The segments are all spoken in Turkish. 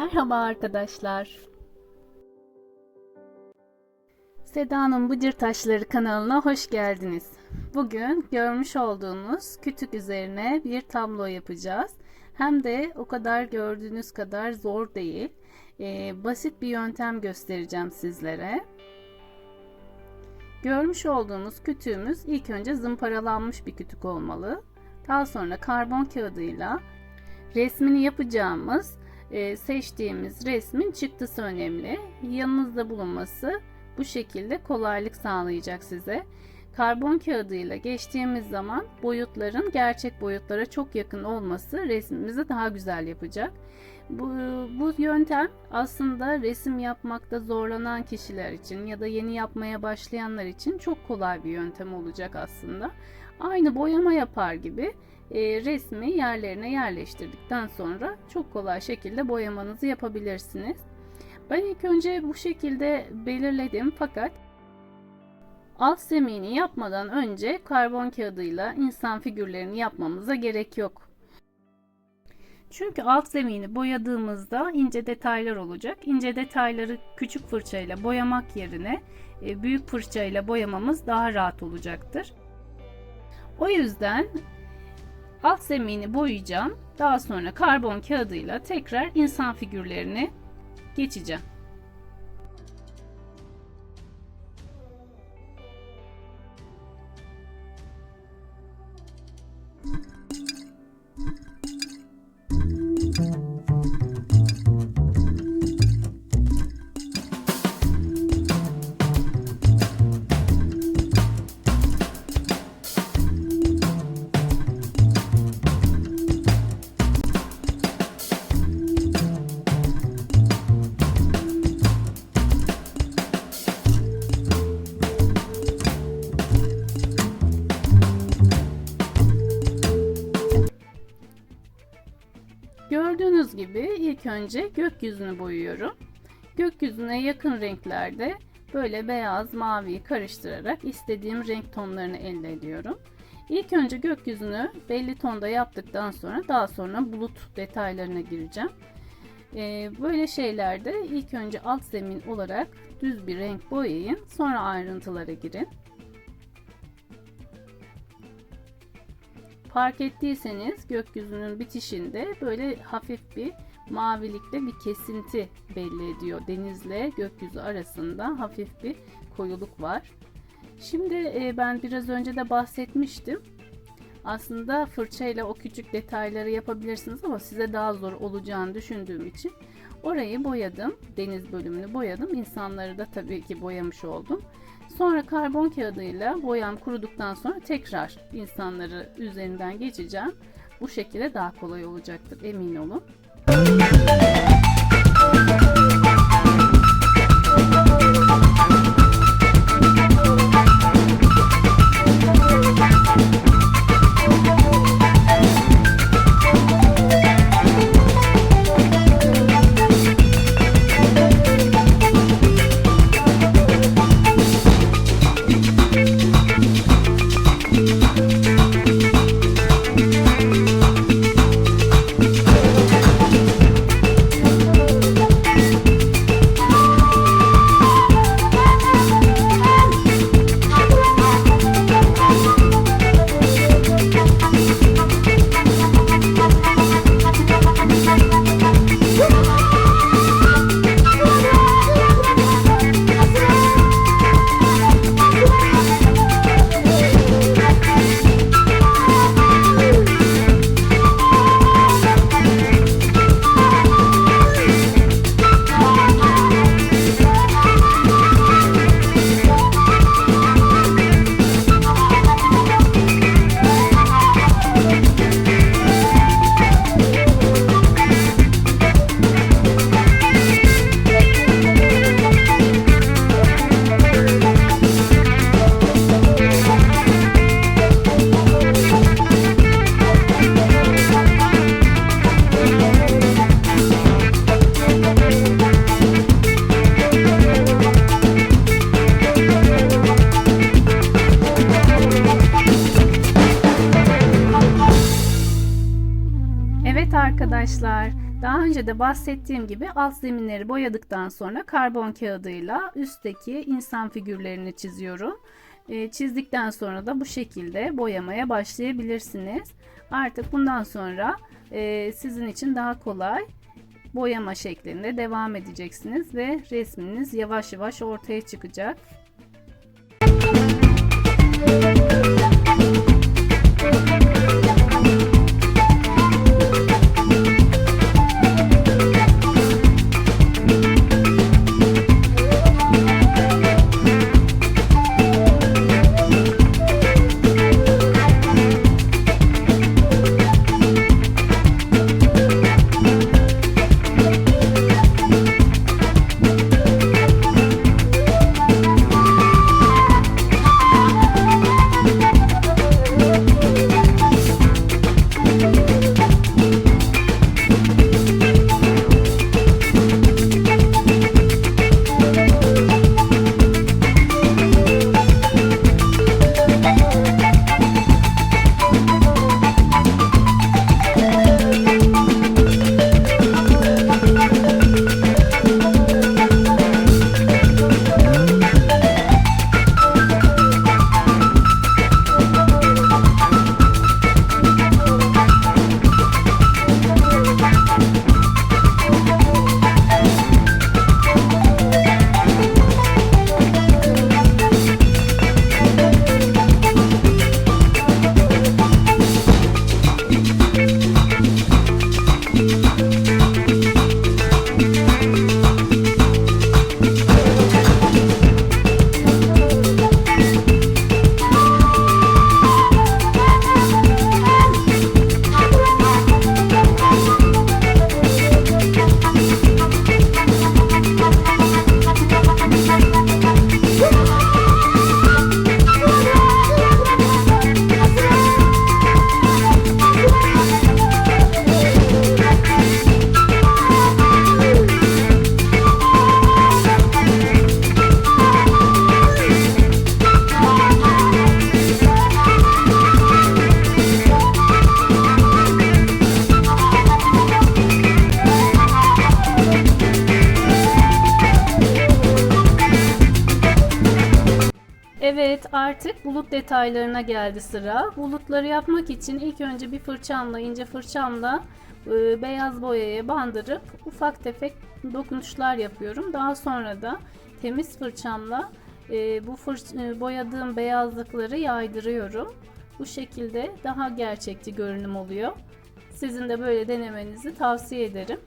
Merhaba arkadaşlar. Seda'nın Bıcır Taşları kanalına hoş geldiniz. Bugün görmüş olduğunuz kütük üzerine bir tablo yapacağız. Hem de o kadar gördüğünüz kadar zor değil. Ee, basit bir yöntem göstereceğim sizlere. Görmüş olduğumuz kütüğümüz ilk önce zımparalanmış bir kütük olmalı. Daha sonra karbon kağıdıyla resmini yapacağımız e, seçtiğimiz resmin çıktısı önemli. Yanınızda bulunması bu şekilde kolaylık sağlayacak size. Karbon kağıdıyla geçtiğimiz zaman boyutların gerçek boyutlara çok yakın olması resmimizi daha güzel yapacak. Bu, bu yöntem aslında resim yapmakta zorlanan kişiler için ya da yeni yapmaya başlayanlar için çok kolay bir yöntem olacak aslında. Aynı boyama yapar gibi e, resmi yerlerine yerleştirdikten sonra çok kolay şekilde boyamanızı yapabilirsiniz. Ben ilk önce bu şekilde belirledim fakat alt zemini yapmadan önce karbon kağıdıyla insan figürlerini yapmamıza gerek yok. Çünkü alt zemini boyadığımızda ince detaylar olacak. İnce detayları küçük fırçayla boyamak yerine e, büyük fırçayla boyamamız daha rahat olacaktır. O yüzden alt zemini boyayacağım. Daha sonra karbon kağıdıyla tekrar insan figürlerini geçeceğim. Gördüğünüz gibi ilk önce gökyüzünü boyuyorum. Gökyüzüne yakın renklerde böyle beyaz maviyi karıştırarak istediğim renk tonlarını elde ediyorum. İlk önce gökyüzünü belli tonda yaptıktan sonra daha sonra bulut detaylarına gireceğim. Ee, böyle şeylerde ilk önce alt zemin olarak düz bir renk boyayın sonra ayrıntılara girin. Fark ettiyseniz gökyüzünün bitişinde böyle hafif bir mavilikte bir kesinti belli ediyor. Denizle gökyüzü arasında hafif bir koyuluk var. Şimdi e, ben biraz önce de bahsetmiştim. Aslında fırçayla o küçük detayları yapabilirsiniz ama size daha zor olacağını düşündüğüm için orayı boyadım. Deniz bölümünü boyadım. İnsanları da tabii ki boyamış oldum. Sonra karbon kağıdıyla boyam kuruduktan sonra tekrar insanları üzerinden geçeceğim. Bu şekilde daha kolay olacaktır emin olun. Arkadaşlar. Daha önce de bahsettiğim gibi alt zeminleri boyadıktan sonra karbon kağıdıyla üstteki insan figürlerini çiziyorum. E, çizdikten sonra da bu şekilde boyamaya başlayabilirsiniz. Artık bundan sonra e, sizin için daha kolay boyama şeklinde devam edeceksiniz ve resminiz yavaş yavaş ortaya çıkacak. Evet artık bulut detaylarına geldi sıra. Bulutları yapmak için ilk önce bir fırçamla ince fırçamla e, beyaz boyaya bandırıp ufak tefek dokunuşlar yapıyorum. Daha sonra da temiz fırçamla e, bu fırç e, boyadığım beyazlıkları yaydırıyorum. Bu şekilde daha gerçekçi görünüm oluyor. Sizin de böyle denemenizi tavsiye ederim.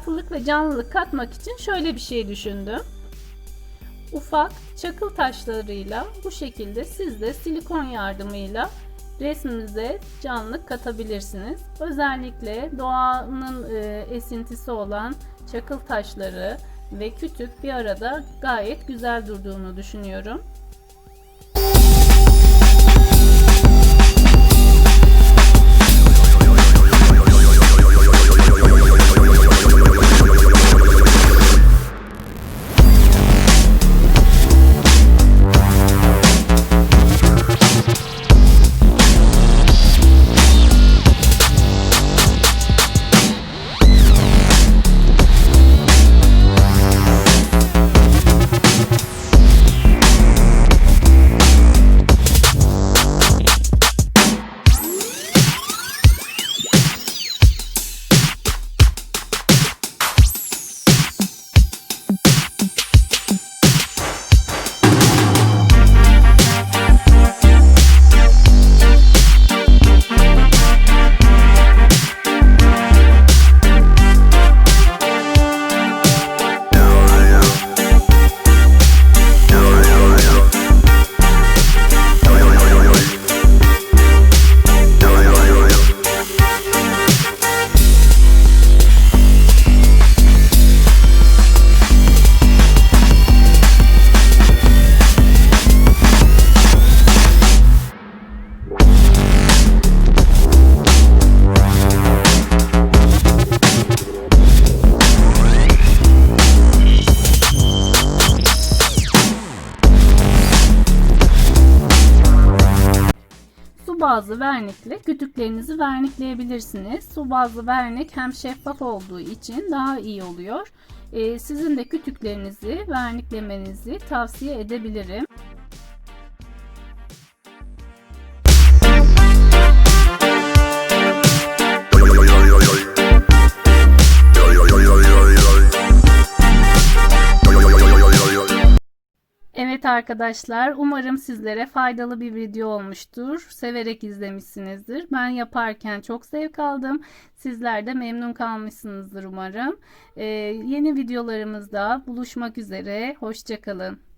Farklılık ve canlılık katmak için şöyle bir şey düşündüm. Ufak çakıl taşlarıyla bu şekilde siz de silikon yardımıyla resmimize canlılık katabilirsiniz. Özellikle doğanın e, esintisi olan çakıl taşları ve kütük bir arada gayet güzel durduğunu düşünüyorum. Vernikle kütüklerinizi vernikleyebilirsiniz. Su bazlı vernik hem şeffaf olduğu için daha iyi oluyor. Ee, sizin de kütüklerinizi verniklemenizi tavsiye edebilirim. Evet arkadaşlar, umarım sizlere faydalı bir video olmuştur. Severek izlemişsinizdir. Ben yaparken çok zevk aldım. Sizler de memnun kalmışsınızdır umarım. Ee, yeni videolarımızda buluşmak üzere. Hoşçakalın.